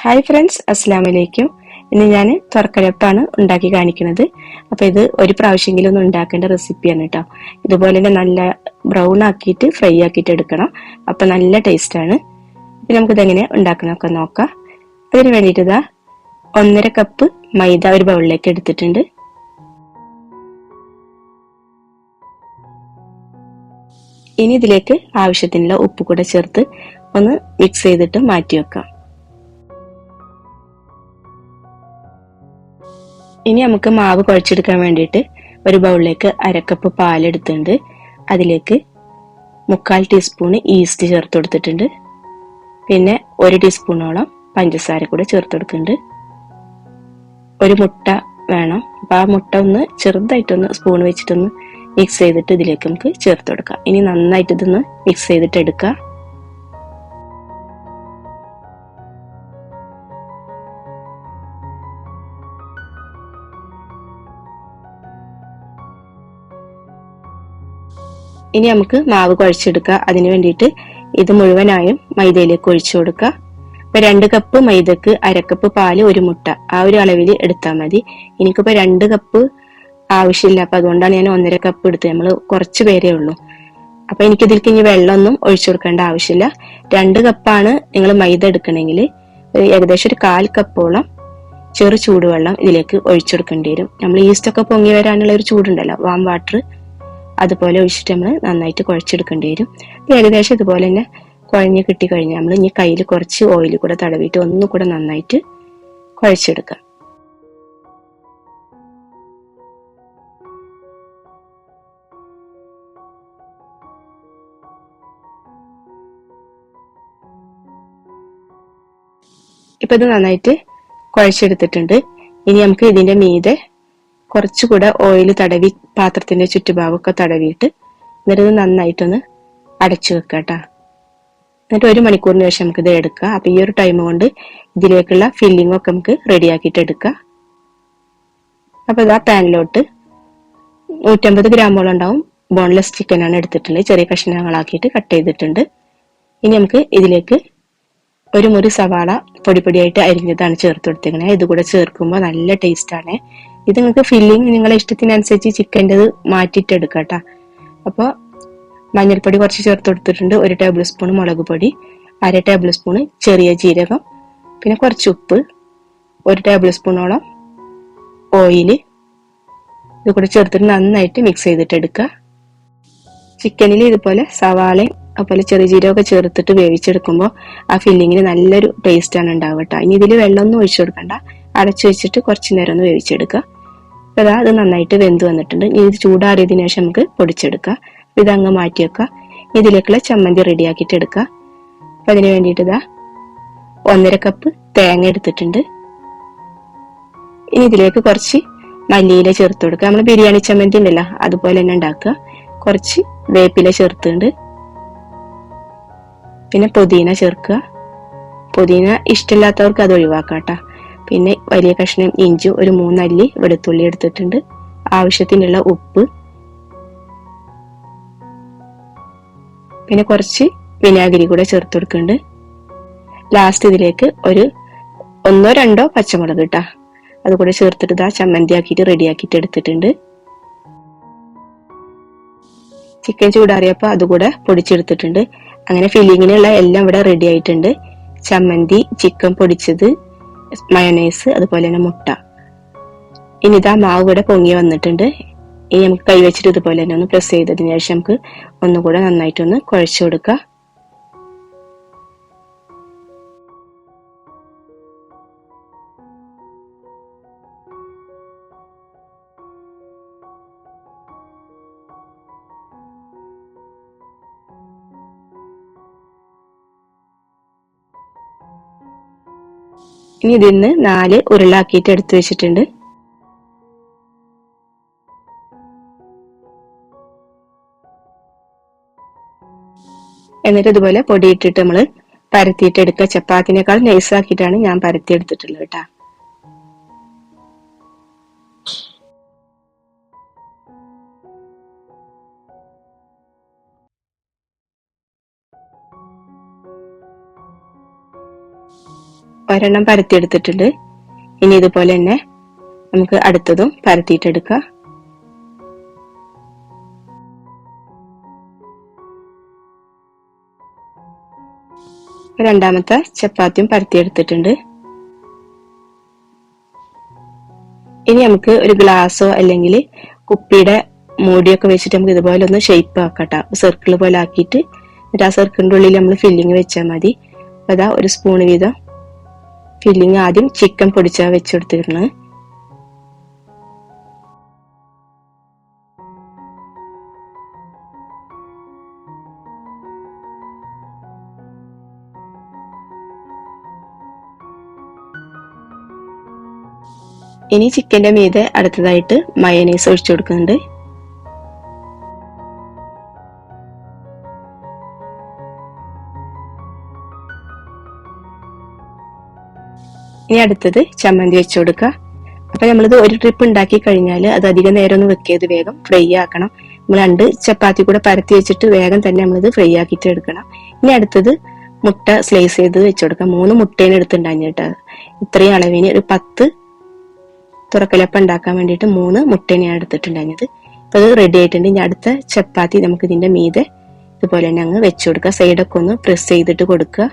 Hi friends അസ്സാം വലൈക്കും ഇന്ന് ഞാൻ തുറക്കലപ്പാണ് ഉണ്ടാക്കി കാണിക്കുന്നത്. അപ്പോൾ ഇത് ഒരു പ്രാവശ്യമെങ്കിലും ഒന്ന് ഉണ്ടാക്കേണ്ട റെസിപ്പിയാണ് കേട്ടോ ഇതുപോലെ തന്നെ നല്ല ബ്രൗൺ ആക്കിയിട്ട് ഫ്രൈ ആക്കിയിട്ട് എടുക്കണം. അപ്പോൾ നല്ല ടേസ്റ്റ് ടേസ്റ്റാണ് ഇപ്പം നമുക്കിതെങ്ങനെ ഉണ്ടാക്കണമൊക്കെ നോക്കാം. അതിന് വേണ്ടിയിട്ട് ഇതാ ഒന്നര കപ്പ് മൈദ ഒരു ബൗളിലേക്ക് എടുത്തിട്ടുണ്ട്. ഇനി ഇതിലേക്ക് ആവശ്യത്തിനുള്ള ഉപ്പ് കൂടെ ചേർത്ത് ഒന്ന് മിക്സ് ചെയ്തിട്ട് മാറ്റി വെക്കാം ഇനി നമുക്ക് മാവ് കുഴച്ചെടുക്കാൻ വേണ്ടിയിട്ട് ഒരു ബൗളിലേക്ക് അരക്കപ്പ് പാലെടുത്തിട്ടുണ്ട്. അതിലേക്ക് മുക്കാൽ ടീസ്പൂൺ ഈസ്റ്റ് ചേർത്ത് കൊടുത്തിട്ടുണ്ട്. പിന്നെ ഒരു ടീസ്പൂണോളം പഞ്ചസാര കൂടെ ചേർത്ത് കൊടുക്കുന്നുണ്ട്. ഒരു മുട്ട വേണം. അപ്പൊ ആ മുട്ട ഒന്ന് ചെറുതായിട്ടൊന്ന് സ്പൂൺ വെച്ചിട്ടൊന്ന് മിക്സ് ചെയ്തിട്ട് ഇതിലേക്ക് നമുക്ക് ചേർത്ത് കൊടുക്കാം. ഇനി നന്നായിട്ട് ഇതൊന്ന് മിക്സ് ചെയ്തിട്ട് എടുക്കാം. ഇനി നമുക്ക് മാവ് കുഴച്ചെടുക്കുക. അതിന് വേണ്ടിയിട്ട് ഇത് മുഴുവനായും മൈദയിലേക്ക് ഒഴിച്ചു കൊടുക്കുക. ഇപ്പൊ രണ്ട് കപ്പ് മൈദക്ക് അരക്കപ്പ് പാൽ ഒരു മുട്ട. ആ ഒരു അളവിൽ എടുത്താൽ മതി. എനിക്കിപ്പോ രണ്ട് കപ്പ് ആവശ്യമില്ല. അപ്പൊ അതുകൊണ്ടാണ് ഞാൻ ഒന്നര കപ്പ് എടുത്തത്. നമ്മൾ കുറച്ച് പേരേ ഉള്ളൂ. അപ്പൊ എനിക്ക് ഇതിലേക്ക് ഇനി വെള്ളമൊന്നും ഒഴിച്ചു കൊടുക്കേണ്ട ആവശ്യമില്ല. രണ്ട് കപ്പാണ് നിങ്ങൾ മൈദ എടുക്കണമെങ്കിൽ ഏകദേശം ഒരു കാൽ കപ്പോളം ചെറു ചൂടുവെള്ളം ഇതിലേക്ക് ഒഴിച്ചു കൊടുക്കേണ്ടി വരും. നമ്മൾ ഈസ്റ്റ് ഒക്കെ പൊങ്ങി വരാനുള്ള ഒരു ചൂടുണ്ടല്ലോ. വാം വാട്ടർ അതുപോലെ ഒഴിച്ചിട്ട് നമ്മൾ നന്നായിട്ട് കുഴച്ചെടുക്കേണ്ടി വരും. ഏകദേശം ഇതുപോലെ തന്നെ കുഴഞ്ഞ് കിട്ടിക്കഴിഞ്ഞാൽ നമ്മൾ ഇനി കയ്യിൽ കുറച്ച് ഓയിൽ കൂടെ തടവിയിട്ട് ഒന്നും കൂടെ നന്നായിട്ട് കുഴച്ചെടുക്കാം ഇപ്പൊ ഇത് നന്നായിട്ട് കുഴച്ചെടുത്തിട്ടുണ്ട്. ഇനി നമുക്ക് ഇതിന്റെ മീതെ കുറച്ചുകൂടെ ഓയിൽ തടവി പാത്രത്തിന്റെ ചുറ്റുഭാഗമൊക്കെ തടവിയിട്ട് എന്നിട്ട് നന്നായിട്ടൊന്ന് അടച്ചു വെക്കാം എന്നിട്ട് ഒരു മണിക്കൂറിന് ശേഷം നമുക്ക് ഇത് എടുക്കാം അപ്പൊ ഈ ഒരു ടൈം കൊണ്ട് ഇതിലേക്കുള്ള ഫില്ലിംഗ് ഒക്കെ നമുക്ക് റെഡിയാക്കിയിട്ട് എടുക്കാം അപ്പൊ ഇതാ പാനിലോട്ട് നൂറ്റമ്പത് ഗ്രാമോളം ഉണ്ടാവും. ബോൺലെസ് ചിക്കൻ ആണ് എടുത്തിട്ടുള്ളത്. ചെറിയ കഷ്ണങ്ങളാക്കിയിട്ട് കട്ട് ചെയ്തിട്ടുണ്ട്. ഇനി നമുക്ക് ഇതിലേക്ക് ഒരു മുറി സവാള പൊടി പൊടിയായിട്ട് അരിഞ്ഞതാണ് ചേർത്ത് കൊടുത്തേക്കണേ. ഇത് കൂടെ ചേർക്കുമ്പോൾ നല്ല ടേസ്റ്റ് ആണ്. ഇത് നിങ്ങൾക്ക് ഫില്ലിങ് നിങ്ങളെ ഇഷ്ടത്തിനനുസരിച്ച് ചിക്കന്റെ മാറ്റിയിട്ട് എടുക്കാം കേട്ടോ അപ്പോൾ മഞ്ഞൾപ്പൊടി കുറച്ച് ചേർത്ത് കൊടുത്തിട്ടുണ്ട്. ഒരു ടേബിൾ സ്പൂൺ മുളക് പൊടി അര ടേബിൾ സ്പൂൺ ചെറിയ ജീരകം പിന്നെ കുറച്ച് ഉപ്പ് ഒരു ടേബിൾ സ്പൂണോളം ഓയിൽ ഇത് കൂടെ ചേർത്തിട്ട് നന്നായിട്ട് മിക്സ് ചെയ്തിട്ട് എടുക്കുക ചിക്കനിൽ ഇതുപോലെ സവാളയും അതുപോലെ ചെറിയ ജീരകമൊക്കെ ചേർത്തിട്ട് വേവിച്ചെടുക്കുമ്പോൾ ആ ഫില്ലിങ്ങിന് നല്ലൊരു ടേസ്റ്റാണ് ഉണ്ടാവുക കേട്ടോ ഇനി ഇതിൽ വെള്ളമൊന്നും ഒഴിച്ചു കൊടുക്കണ്ട. അടച്ചു വെച്ചിട്ട് കുറച്ച് നേരം ഒന്ന് വേവിച്ചെടുക്കുക അതാ അത് നന്നായിട്ട് വെന്ത് വന്നിട്ടുണ്ട്. ഇനി ഇത് ചൂടാറിയതിനു ശേഷം നമുക്ക് പൊടിച്ചെടുക്കാം. ഇത് അങ്ങ് മാറ്റി വെക്കുക. ഇതിലേക്കുള്ള ചമ്മന്തി റെഡിയാക്കിയിട്ട് എടുക്കുക. അപ്പൊ അതിന് വേണ്ടിയിട്ട് ഇതാ ഒന്നര കപ്പ് തേങ്ങ എടുത്തിട്ടുണ്ട്. ഇനി ഇതിലേക്ക് കുറച്ച് മല്ലിയില ചേർത്ത് കൊടുക്കുക. നമ്മൾ ബിരിയാണി ചമ്മന്തി ഉണ്ടല്ലോ അതുപോലെ തന്നെ ഉണ്ടാക്കുക. കുറച്ച് വേപ്പില ചേർത്തുണ്ട് പിന്നെ പുതിന ചേർക്കുക. പുതിന ഇഷ്ടമില്ലാത്തവർക്ക് അത് ഒഴിവാക്കാം കേട്ടോ. പിന്നെ വലിയ കഷ്ണം ഇഞ്ചി ഒരു മൂന്നല്ലി വെളുത്തുള്ളി എടുത്തിട്ടുണ്ട്. ആവശ്യത്തിനുള്ള ഉപ്പ്. പിന്നെ കുറച്ച് വിനാഗിരി കൂടെ ചേർത്ത് കൊടുക്കുന്നുണ്ട്. ലാസ്റ്റ് ഇതിലേക്ക് ഒരു ഒന്നോ രണ്ടോ പച്ചമുളക് ഇട്ടാ അത് കൂടെ ചേർത്തിട്ട് ഇതാ ചമ്മന്തി ആക്കിയിട്ട് റെഡി ആക്കിയിട്ട് എടുത്തിട്ടുണ്ട്. ചിക്കൻ ചൂടാറിയപ്പോൾ അതുകൂടെ പൊടിച്ചെടുത്തിട്ടുണ്ട്. അങ്ങനെ ഫില്ലിങ്ങിനുള്ള എല്ലാം ഇവിടെ റെഡി ആയിട്ടുണ്ട്. ചമ്മന്തി ചിക്കൻ പൊടിച്ചത്. മയണൈസ് അതുപോലെ തന്നെ മുട്ട. ഇനി ഇതാ മാവ് ഇവിടെ പൊങ്ങി വന്നിട്ടുണ്ട്. ഇനി നമുക്ക് കൈവച്ചിട്ട് ഇതുപോലെ തന്നെ ഒന്ന് പ്രസ് ചെയ്തതിന് ശേഷം നമുക്ക് ഒന്നുകൂടെ നന്നായിട്ടൊന്ന് കുഴച്ചു കൊടുക്കുക ഇനി ഇതിൽ നിന്ന് നാല് ഉരുളാക്കിയിട്ട് എടുത്തു വെച്ചിട്ടുണ്ട്. എന്നിട്ട് ഇതുപോലെ പൊടിയിട്ടിട്ട് നമ്മൾ പരത്തിയിട്ട് എടുക്കുക. ചപ്പാത്തിനേക്കാൾ നൈസാക്കിയിട്ടാണ് ഞാൻ പരത്തി എടുത്തിട്ടുള്ളത് കേട്ടാ. ഒരെണ്ണം പരത്തിയെടുത്തിട്ടുണ്ട്. ഇനി ഇതുപോലെ തന്നെ നമുക്ക് അടുത്തതും പരത്തിയിട്ടെടുക്കാം. രണ്ടാമത്തെ ചപ്പാത്തിയും പരത്തിയെടുത്തിട്ടുണ്ട്. ഇനി നമുക്ക് ഒരു ഗ്ലാസ്സോ അല്ലെങ്കിൽ കുപ്പിയുടെ മൂടിയൊക്കെ വെച്ചിട്ട് നമുക്ക് ഇതുപോലെ ഒന്ന് ഷേപ്പ് ആക്കട്ടോ. സർക്കിൾ പോലെ ആക്കിയിട്ട് എന്നിട്ട് ആ സർക്കിളിന്റെ ഉള്ളിൽ നമ്മൾ ഫില്ലിങ് വെച്ചാൽ മതി. അപ്പോൾ അതാ ഒരു സ്പൂൺ വീതം ഫില്ലിങ് ആദ്യം ചിക്കൻ പൊടിച്ചാ വെച്ചെടുത്തിരുന്നത് ഇനി ചിക്കന്റെ മീതെ അടുത്തതായിട്ട് മയനൈസ് ഒഴിച്ചു കൊടുക്കുന്നുണ്ട്. ഇനി അടുത്തത് ചമ്മന്തി വെച്ചു കൊടുക്കുക. അപ്പൊ നമ്മളിത് ഒരു ട്രിപ്പ് ഉണ്ടാക്കി കഴിഞ്ഞാൽ അത് അധികം നേരം ഒന്ന് വെക്കിയത് വേഗം ഫ്രൈ ആക്കണം. നമ്മൾ രണ്ട് ചപ്പാത്തി കൂടെ പരത്തി വെച്ചിട്ട് വേഗം തന്നെ നമ്മളിത് ഫ്രൈ ആക്കിയിട്ട് എടുക്കണം. ഇനി അടുത്തത് മുട്ട സ്ലൈസ് ചെയ്ത് വെച്ചു കൊടുക്കാം മൂന്ന് മുട്ടേനെ എടുത്തിട്ടുണ്ടാഞ്ഞിട്ട് ഇത്രയും അളവിന് ഒരു പത്ത് തുറക്കലപ്പം ഉണ്ടാക്കാൻ വേണ്ടിയിട്ട് മൂന്ന് മുട്ടേനെയാണ് എടുത്തിട്ടുണ്ടായിരുന്നത്. അപ്പൊ അത് റെഡി ആയിട്ടുണ്ട്. ഇനി അടുത്ത ചപ്പാത്തി നമുക്ക് ഇതിന്റെ മീതെ ഇതുപോലെ തന്നെ അങ്ങ് വെച്ചു കൊടുക്കുക. സൈഡൊക്കെ ഒന്ന് പ്രസ് ചെയ്തിട്ട് കൊടുക്കുക.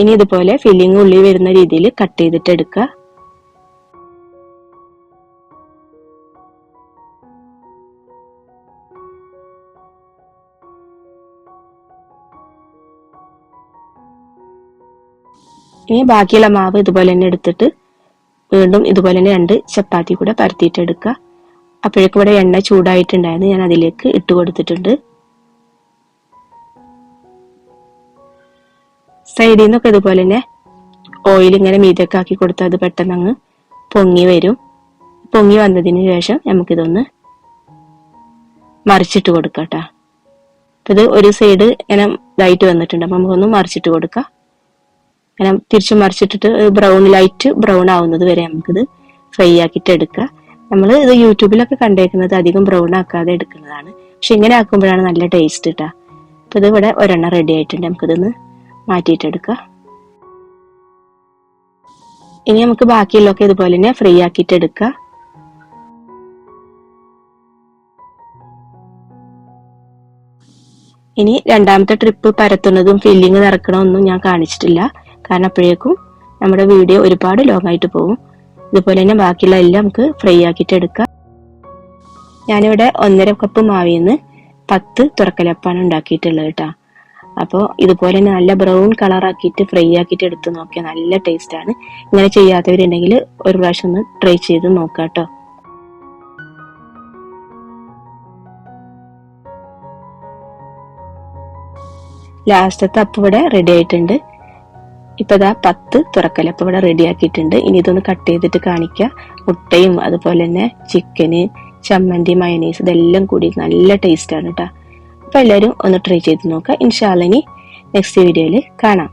ഇനി ഇതുപോലെ ഫില്ലിംഗ് ഉള്ളി വരുന്ന രീതിയിൽ കട്ട് ചെയ്തിട്ട് എടുക്കുക. ഇനി ബാക്കിയുള്ള മാവ് ഇതുപോലെ തന്നെ എടുത്തിട്ട് വീണ്ടും ഇതുപോലെ തന്നെ രണ്ട് ചപ്പാത്തി കൂടെ പരത്തിയിട്ട് എടുക്കുക. അപ്പോഴേക്കും ഇവിടെ എണ്ണ ചൂടായിട്ടുണ്ടായിരുന്നു. ഞാൻ അതിലേക്ക് ഇട്ട് കൊടുത്തിട്ടുണ്ട്. സൈഡിൽ നിന്നൊക്കെ ഇതുപോലെ തന്നെ ഓയിൽ ഇങ്ങനെ മീതൊക്കെ ആക്കി കൊടുത്താൽ അത് പെട്ടെന്ന് അങ്ങ് പൊങ്ങി വരും. പൊങ്ങി വന്നതിന് ശേഷം നമുക്കിതൊന്ന് മറിച്ചിട്ട് കൊടുക്കാം കേട്ടോ ഇത് ഒരു സൈഡ് ഇങ്ങനെ ഇതായിട്ട് വന്നിട്ടുണ്ട്. അപ്പം നമുക്കൊന്ന് മറിച്ചിട്ട് കൊടുക്കാം. അങ്ങനെ തിരിച്ച് മറിച്ചിട്ടിട്ട് ബ്രൗൺ ലൈറ്റ് ബ്രൗൺ ആവുന്നത് വരെ നമുക്കിത് ഫ്രൈ ആക്കിയിട്ട് എടുക്കാം. നമ്മൾ ഇത് യൂട്യൂബിലൊക്കെ കണ്ടേക്കുന്നത് അധികം ബ്രൗൺ ആക്കാതെ എടുക്കുന്നതാണ്. പക്ഷെ ഇങ്ങനെ ആക്കുമ്പോഴാണ് നല്ല ടേസ്റ്റ് കിട്ടുക അപ്പം ഇത് ഇവിടെ ഒരെണ്ണം റെഡി ആയിട്ടുണ്ട്. നമുക്കിതൊന്ന് മാറ്റിയിട്ടെടുക്കുക. ഇനി നമുക്ക് ബാക്കിയുള്ളൊക്കെ ഇതുപോലെ തന്നെ ഫ്രീ ആക്കിയിട്ട് എടുക്കുക ഇനി രണ്ടാമത്തെ ട്രിപ്പ് പരത്തുന്നതും ഫില്ലിങ് നിറക്കണമൊന്നും ഞാൻ കാണിച്ചിട്ടില്ല. കാരണം അപ്പോഴേക്കും നമ്മുടെ വീഡിയോ ഒരുപാട് ലോങ് ആയിട്ട് പോകും ഇതുപോലെ തന്നെ ബാക്കിയുള്ള എല്ലാം നമുക്ക് ഫ്രൈ ആക്കിയിട്ട് എടുക്കാം ഞാനിവിടെ ഒന്നര കപ്പ് മാവിൽ നിന്ന് പത്ത് തുറക്കലപ്പാണ് ഉണ്ടാക്കിയിട്ടുള്ളത് കേട്ടോ. അപ്പോൾ ഇതുപോലെ തന്നെ നല്ല ബ്രൗൺ കളർ ആക്കിയിട്ട് ഫ്രൈ ആക്കിയിട്ട് എടുത്ത് നോക്കിയാൽ നല്ല ടേസ്റ്റ് ആണ്. ഇങ്ങനെ ചെയ്യാത്തവരുണ്ടെങ്കിൽ ഒരു പ്രാവശ്യം ഒന്ന് ട്രൈ ചെയ്ത് നോക്കാം കേട്ടോ ലാസ്റ്റത്തെ അപ്പ് ഇവിടെ റെഡി ആയിട്ടുണ്ട്. ഇപ്പൊ ഇതാ പത്ത് തുറക്കലപ്പ് ഇവിടെ റെഡി ആക്കിയിട്ടുണ്ട്. ഇനി ഇതൊന്ന് കട്ട് ചെയ്തിട്ട് കാണിക്കുക മുട്ടയും അതുപോലെ തന്നെ ചിക്കന് ചമ്മന്തി മയനീസ് ഇതെല്ലാം കൂടി നല്ല ടേസ്റ്റ് ആണ് കേട്ടോ അപ്പൊ എല്ലാവരും ഒന്ന് ട്രൈ ചെയ്ത് നോക്കുക ഇൻഷാല്ല നെക്സ്റ്റ് വീഡിയോയിൽ കാണാം.